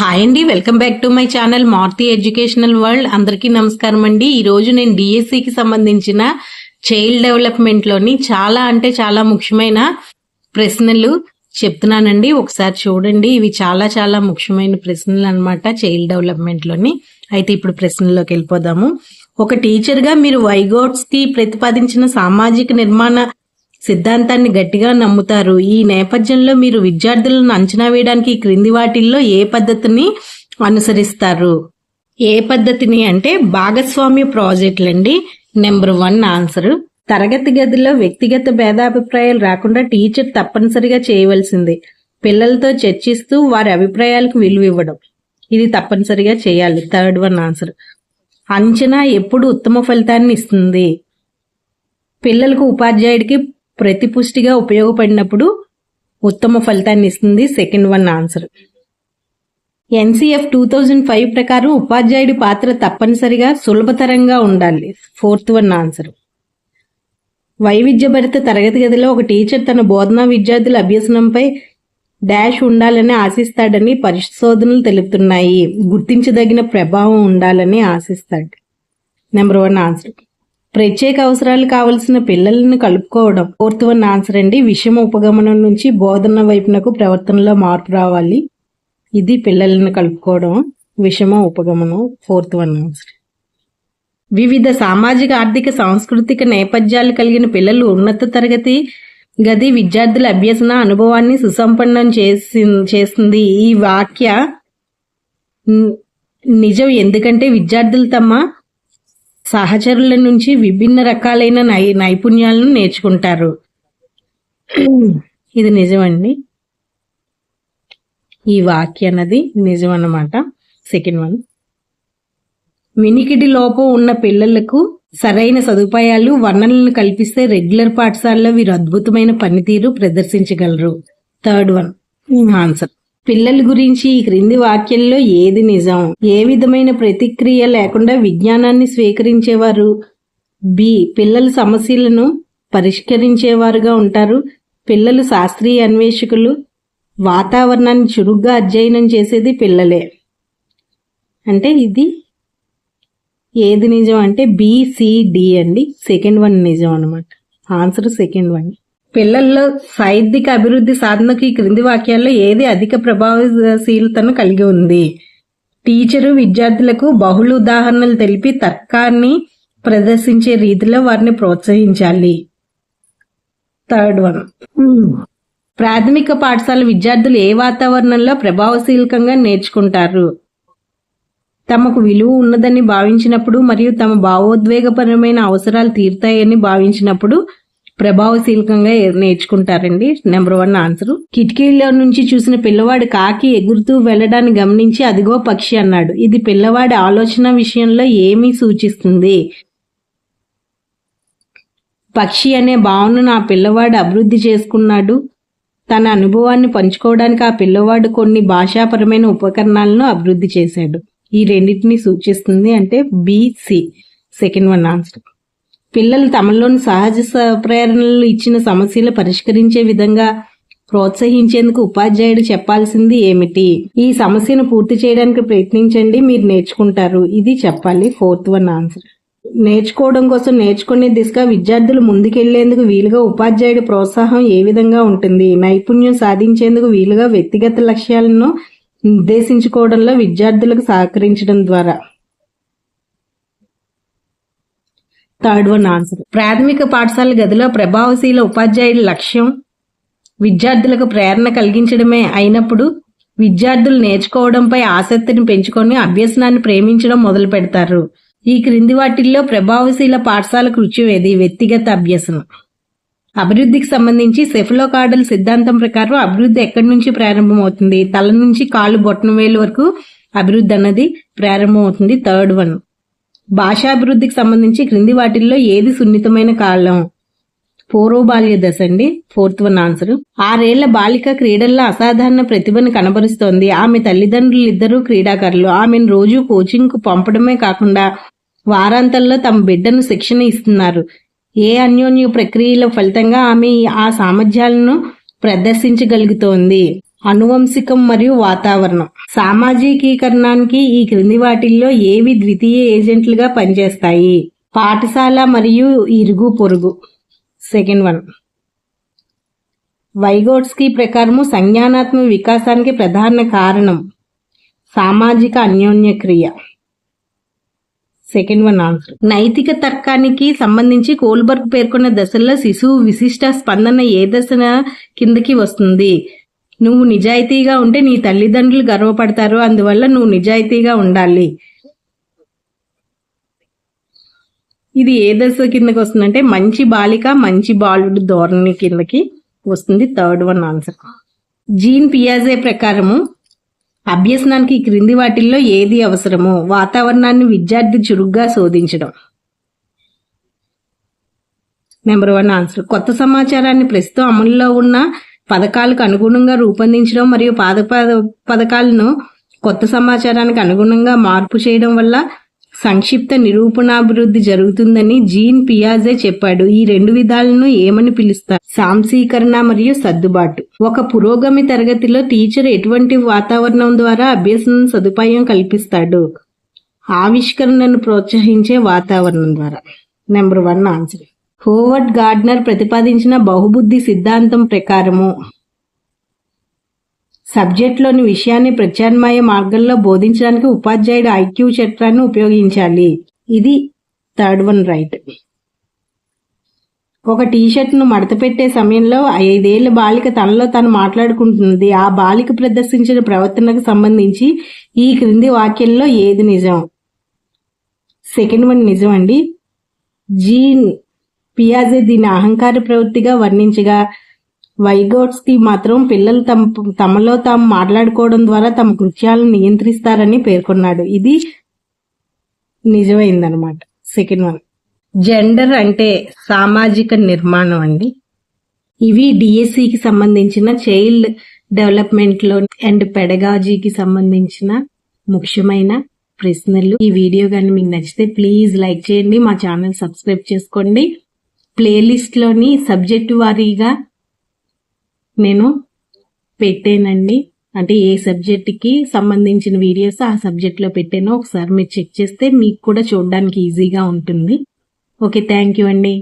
Hi అండి welcome back to my channel Marthi educational world అందరికీ నమస్కారం అండి. ఈరోజు నేను డిఎస్సికి సంబంధించిన చైల్డ్ డెవలప్మెంట్లోని చాలా అంటే చాలా ముఖ్యమైన ప్రశ్నలు చెప్తున్నానండి. ఒకసారి చూడండి. ఇవి చాలా చాలా ముఖ్యమైన ప్రశ్నలు అన్నమాట చైల్డ్ డెవలప్మెంట్లోని అయితే ఇప్పుడు ప్రశ్నల్లోకి వెళ్ళిపోదాము. ఒక టీచర్గా మీరు వైగోట్స్కి ప్రతిపాదించిన సామాజిక నిర్మాణ సిద్ధాంతాన్ని గట్టిగా నమ్ముతారు. ఈ నేపథ్యంలో మీరు విద్యార్థులను అంచనా వేయడానికి ఈ క్రింది వాటిల్లో ఏ పద్ధతిని అనుసరిస్తారు? ఏ పద్ధతిని అంటే భాగస్వామ్య ప్రాజెక్టులండి. Number one answer. తరగతి గదిలో వ్యక్తిగత భేదాభిప్రాయాలు రాకుండా టీచర్ తప్పనిసరిగా చేయవలసింది. పిల్లలతో చర్చిస్తూ వారి అభిప్రాయాలకు విలువ ఇవ్వడం. ఇది తప్పనిసరిగా చేయాలి. Third one answer. అంచనా ఎప్పుడు ఉత్తమ ఫలితాన్ని ఇస్తుంది? పిల్లలకు ఉపాధ్యాయుడికి ప్రతిపుష్టిగా ఉపయోగపడినప్పుడు ఉత్తమ ఫలితాన్ని ఇస్తుంది second one answer NCF two thousand five ప్రకారం ఉపాధ్యాయుడి పాత్ర తప్పనిసరిగా సులభతరంగా ఉండాలి. ఫోర్త్ వన్ ఆన్సర్ వైవిధ్యభరిత తరగతి గదిలో ఒక టీచర్ తన బోధనా విద్యార్థుల అభ్యసనంపై డాష్ ఉండాలని ఆశిస్తాడని పరిశోధనలు తెలుపుతున్నాయి. గుర్తించదగిన ప్రభావం ఉండాలని ఆశిస్తాడు. నెంబర్ వన్ ఆన్సర్ ప్రత్యేక అవసరాలు కావలసిన పిల్లలను కలుపుకోవడం. ఫోర్త్ వన్ ఆన్సర్ అండి విషమ ఉపగమనం నుంచి బోధన వైపునకు ప్రవర్తనలో మార్పు రావాలి. ఇది పిల్లలను కలుపుకోవడం విషమ ఉపగమనం ఫోర్త్ వన్ ఆన్సర్ వివిధ సామాజిక ఆర్థిక సాంస్కృతిక నేపథ్యాలు కలిగిన పిల్లలు ఉన్నత తరగతి గది విద్యార్థుల అభ్యసన అనుభవాన్ని సుసంపన్నం చేసి చేస్తుంది. ఈ వాక్య నిజం ఎందుకంటే విద్యార్థులు తమ సహచరుల నుంచి విభిన్న రకాలైన నై నైపుణ్యాలను నేర్చుకుంటారు. ఇది నిజమండి. ఈ వాక్య అన్నది నిజం అన్నమాట సెకండ్ వన్ వినికిడి లోపం ఉన్న పిల్లలకు సరైన సదుపాయాలు వర్ణనలను కల్పిస్తే రెగ్యులర్ పాఠశాలలో వీరు అద్భుతమైన పనితీరు ప్రదర్శించగలరు. థర్డ్ వన్ ఆన్సర్ పిల్లల గురించి ఈ క్రింది వాక్యంలో ఏది నిజం? ఏ విధమైన ప్రతిక్రియ లేకుండా విజ్ఞానాన్ని స్వీకరించేవారు? బి. పిల్లల సమస్యలను పరిష్కరించేవారుగా ఉంటారు. పిల్లలు శాస్త్రీయ అన్వేషకులు. వాతావరణాన్ని చురుగ్గా అధ్యయనం చేసేది పిల్లలే. అంటే ఇది ఏది నిజం అంటే బిసిడి అండి. సెకండ్ వన్ నిజం అనమాట ఆన్సర్ సెకండ్ వన్. పిల్లల్లో సాహిత్యక అభివృద్ధి సాధనకు ఈ క్రింది వాక్యాల్లో ఏది అధిక ప్రభావశీలతను కలిగి ఉంది? టీచరు విద్యార్థులకు బహుళ ఉదాహరణలు తెలిపి తర్కాన్ని ప్రదర్శించే రీతిలో వారిని ప్రోత్సహించాలి. Third one. ప్రాథమిక పాఠశాల విద్యార్థులు ఏ వాతావరణంలో ప్రభావశీలకంగా నేర్చుకుంటారు? తమకు విలువ ఉన్నదని భావించినప్పుడు మరియు తమ భావోద్వేగపరమైన అవసరాలు తీరుతాయని భావించినప్పుడు ప్రభావశీలకంగా నేర్చుకుంటారండి. నెంబర్ వన్ ఆన్సర్ కిటికీలో నుంచి చూసిన పిల్లవాడు కాకి ఎగురుతూ వెళ్ళడాన్ని గమనించి అదిగో పక్షి అన్నాడు. ఇది పిల్లవాడి ఆలోచన విషయంలో ఏమీ సూచిస్తుంది? పక్షి అనే భావనను ఆ పిల్లవాడు అభివృద్ధి చేసుకున్నాడు. తన అనుభవాన్ని పంచుకోవడానికి ఆ పిల్లవాడు కొన్ని భాషాపరమైన ఉపకరణాలను అభివృద్ధి చేశాడు. ఈ రెండింటిని సూచిస్తుంది అంటే బిసి సెకండ్ వన్ ఆన్సర్ పిల్లలు తమలోని సహజ స- ప్రేరణలు ఇచ్చిన సమస్యలు పరిష్కరించే విధంగా ప్రోత్సహించేందుకు ఉపాధ్యాయుడు చెప్పాల్సింది ఏమిటి? ఈ సమస్యను పూర్తి చేయడానికి ప్రయత్నించండి మీరు నేర్చుకుంటారు. ఇది చెప్పాలి ఫోర్త్ వన్ ఆన్సర్. నేర్చుకోవడం కోసం నేర్చుకునే దిశగా విద్యార్థులు ముందుకెళ్ళేందుకు వీలుగా ఉపాధ్యాయుడి ప్రోత్సాహం ఏ విధంగా ఉంటుంది? నైపుణ్యం సాధించేందుకు వీలుగా వ్యక్తిగత లక్ష్యాలను నిర్దేశించుకోవడంలో విద్యార్థులకు సహకరించడం ద్వారా. థర్డ్ వన్ ఆన్సర్ ప్రాథమిక పాఠశాల గదిలో ప్రభావశీల ఉపాధ్యాయుడి లక్ష్యం విద్యార్థులకు ప్రేరణ కలిగించడమే అయినప్పుడు విద్యార్థులు నేర్చుకోవడంపై ఆసక్తిని పెంచుకొని అభ్యసనాన్ని ప్రేమించడం మొదలు పెడతారు. ఈ క్రింది వాటిల్లో ప్రభావశీల పాఠశాల కృత్యం ఏది వ్యక్తిగత అభ్యసనం. అభివృద్ధికి సంబంధించి సెఫిలోకాడల్ సిద్ధాంతం ప్రకారం అభివృద్ధి ఎక్కడి నుంచి ప్రారంభమవుతుంది? తల నుంచి కాళ్ళు బొట్టనవేలు వరకు అభివృద్ధి అన్నది ప్రారంభమవుతుంది. Third one. భాషాభివృద్ధికి సంబంధించి క్రింది వాటిల్లో ఏది సున్నితమైన కాలం? పూర్వబాల్య దశ అండి. Fourth one answer. ఆరేళ్ళ బాలిక క్రీడల్లో అసాధారణ ప్రతిభను కనబరుస్తోంది. ఆమె తల్లిదండ్రులు ఇద్దరూ క్రీడాకారులు. ఆమెను రోజు కోచింగ్కు పంపడమే కాకుండా వారాంతంలో తమ బిడ్డను శిక్షణ ఇస్తున్నారు. ఏ అన్యోన్య ప్రక్రియల ఫలితంగా ఆమె ఆ సామర్థ్యాలను ప్రదర్శించగలుగుతోంది? అనువంశికం మరియు వాతావరణం. సామాజికీకరణానికి ఈ క్రింది వాటిల్లో ఏవి ద్వితీయ ఏజెంట్లుగా పనిచేస్తాయి? పాఠశాల మరియు ఇరుగు పొరుగు. Second one. వైగోట్స్కి ప్రకారము సంజ్ఞానాత్మక వికాసానికి ప్రధాన కారణం సామాజిక అన్యోన్య క్రియ సెకండ్ వన్ ఆన్సర్. నైతిక తర్కానికి సంబంధించి కోల్బర్గ్ పేర్కొన్న దశల్లో శిశువు విశిష్ట స్పందన ఏ దశన కిందకి వస్తుంది? నువ్వు నిజాయితీగా ఉంటే నీ తల్లిదండ్రులు గర్వపడతారు అందువల్ల నువ్వు నిజాయితీగా ఉండాలి. ఇది ఏ దశ కిందకి వస్తుందంటే మంచి బాలిక మంచి బాలుడు ధోరణి కిందకి వస్తుంది థర్డ్ వన్ ఆన్సర్. జీన్ పియాజే ప్రకారము అభ్యసనానికి క్రింది వాటిల్లో ఏది అవసరము వాతావరణాన్ని విద్యార్థి చురుగ్గా శోధించడం. Number one answer. కొత్త సమాచారాన్ని ప్రస్తుతం అమలులో ఉన్న పథకాలకు అనుగుణంగా రూపొందించడం మరియు పాద పథకాలను కొత్త సమాచారానికి అనుగుణంగా మార్పు చేయడం వల్ల సంక్షిప్త నిరూపణాభివృద్ధి జరుగుతుందని జీన్ పియాజే చెప్పాడు. ఈ రెండు విధాలను ఏమని పిలుస్తారు? సాంసీకరణ మరియు సర్దుబాటు. ఒక పురోగమి తరగతిలో టీచర్ ఎటువంటి వాతావరణం ద్వారా అభ్యసన సదుపాయం కల్పిస్తాడు? ఆవిష్కరణను ప్రోత్సహించే వాతావరణం ద్వారా. Number one answer. Howard Gardner ప్రతిపాదించిన బహుబుద్ధి సిద్ధాంతం ప్రకారము. సబ్జెక్ట్లోని విషయాన్ని ప్రత్యామ్నాయ మార్గంలో బోధించడానికి ఉపాధ్యాయుడు ఐక్యూ చట్రాన్ని ఉపయోగించాలి. ఇది థర్డ్ వన్ రైట్. ఒక టీషర్ట్ను మడతపెట్టే మడత పెట్టే సమయంలో ఐదేళ్ళ బాలిక తనలో తను మాట్లాడుకుంటున్నది ఆ బాలిక ప్రదర్శించిన ప్రవర్తనకు సంబంధించి ఈ క్రింది వాక్యంలో ఏది నిజం? సెకండ్ వన్ నిజం అండి జీన్ పియాజే దీని అహంకార ప్రవృత్తిగా వర్ణించగా వైగోట్స్కి మాత్రం పిల్లలు తమ తమలో తాము మాట్లాడుకోవడం ద్వారా తమ కృత్యాలను నియంత్రిస్తారని పేర్కొన్నాడు. ఇది నిజమైందనమాట సెకండ్ వన్. జెండర్ అంటే సామాజిక నిర్మాణం అండి. ఇవి డిఎస్సికి సంబంధించిన చైల్డ్ డెవలప్మెంట్లో అండ్ పెడగాజీకి సంబంధించిన ముఖ్యమైన ప్రశ్నలు. ఈ వీడియో కానీ మీకు నచ్చితే ప్లీజ్ లైక్ చేయండి మా ఛానల్ సబ్స్క్రైబ్ చేసుకోండి. ప్లేలిస్ట్లోని సబ్జెక్టు వారీగా నేను పెట్టానండి. అంటే ఏ సబ్జెక్ట్కి సంబంధించిన వీడియోస్ ఆ సబ్జెక్ట్లో పెట్టానో ఒకసారి మీరు చెక్ చేస్తే మీకు కూడా చూడడానికి ఈజీగా ఉంటుంది. ఓకే థ్యాంక్ యూ అండి.